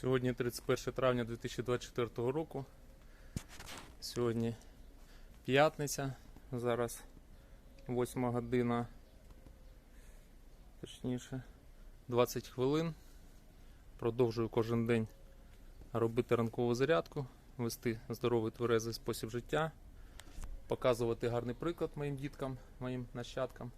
Сьогодні 31 травня 2024 року. Сьогодні п'ятниця. Зараз 8 година, точніше, 20 хвилин. Продовжую кожен день робити ранкову зарядку, вести здоровий тверезий спосіб життя, показувати гарний приклад моїм діткам, моїм нащадкам.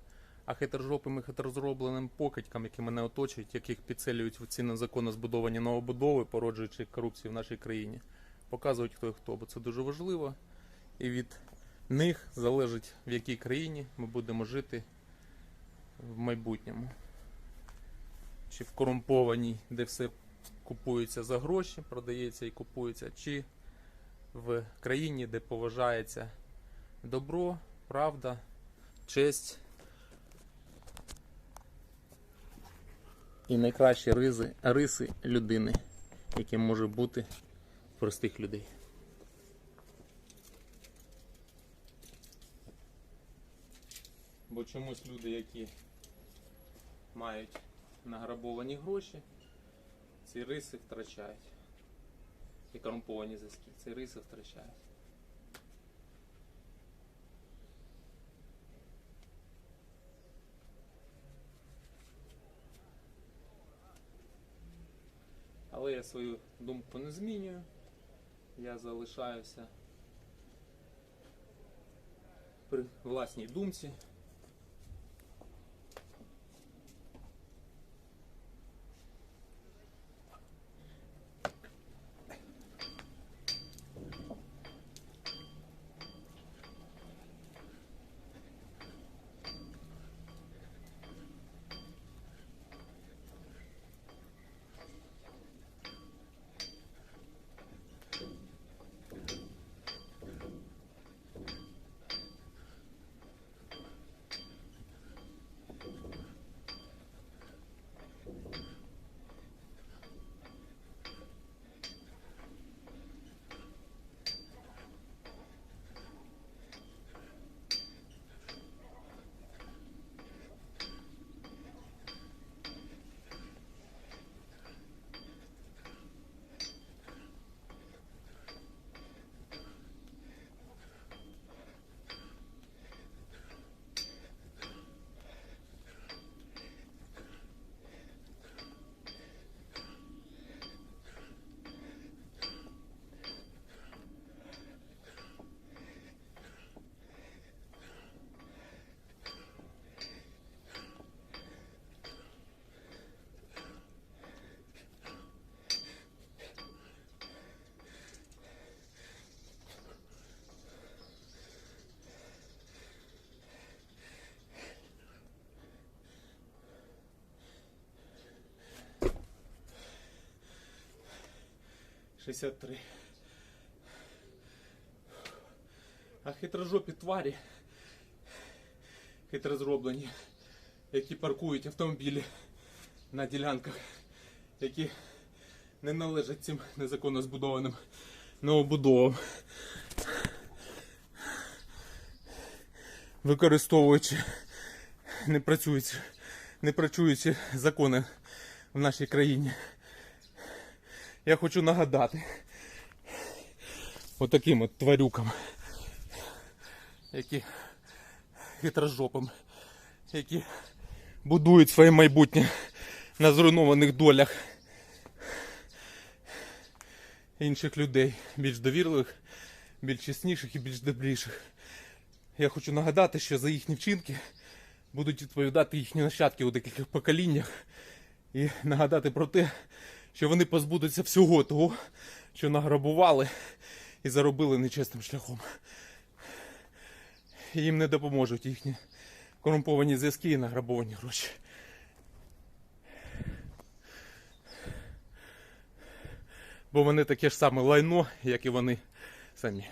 А хитрожопим і хитрозробленим покидькам, які мене оточують, яких підселюють в ці незаконно збудовані новобудови, породжуючи корупцію в нашій країні, показують хто і хто, бо це дуже важливо. І від них залежить, в якій країні ми будемо жити в майбутньому. Чи в корумпованій, де все купується за гроші, продається і купується, чи в країні, де поважається добро, правда, честь. І найкращі ризи, риси людини, які можуть бути в простих людей. Бо чомусь люди, які мають награбовані гроші, ці риси втрачають. І корумповані зв'язки, ці риси втрачають. Але я свою думку не змінюю. Я залишаюся при власній думці. Шістдесят три. А хитрожопі тварі, хитро зроблені, які паркують автомобілі на ділянках, які не належать цим незаконно збудованим новобудовам. Використовуючи не працюючи, не працюючи закони в нашій країні. Я хочу нагадати отаким от тварюкам, які хитрожопим, які будують своє майбутнє на зруйнованих долях інших людей, більш довірливих, більш чесніших і більш добріших. Я хочу нагадати, що за їхні вчинки будуть відповідати їхні нащадки у таких поколіннях і нагадати про те, що вони позбудуться всього того, що награбували і заробили нечесним шляхом. Їм не допоможуть їхні корумповані зв'язки і награбовані гроші. Бо вони таке ж саме лайно, як і вони самі.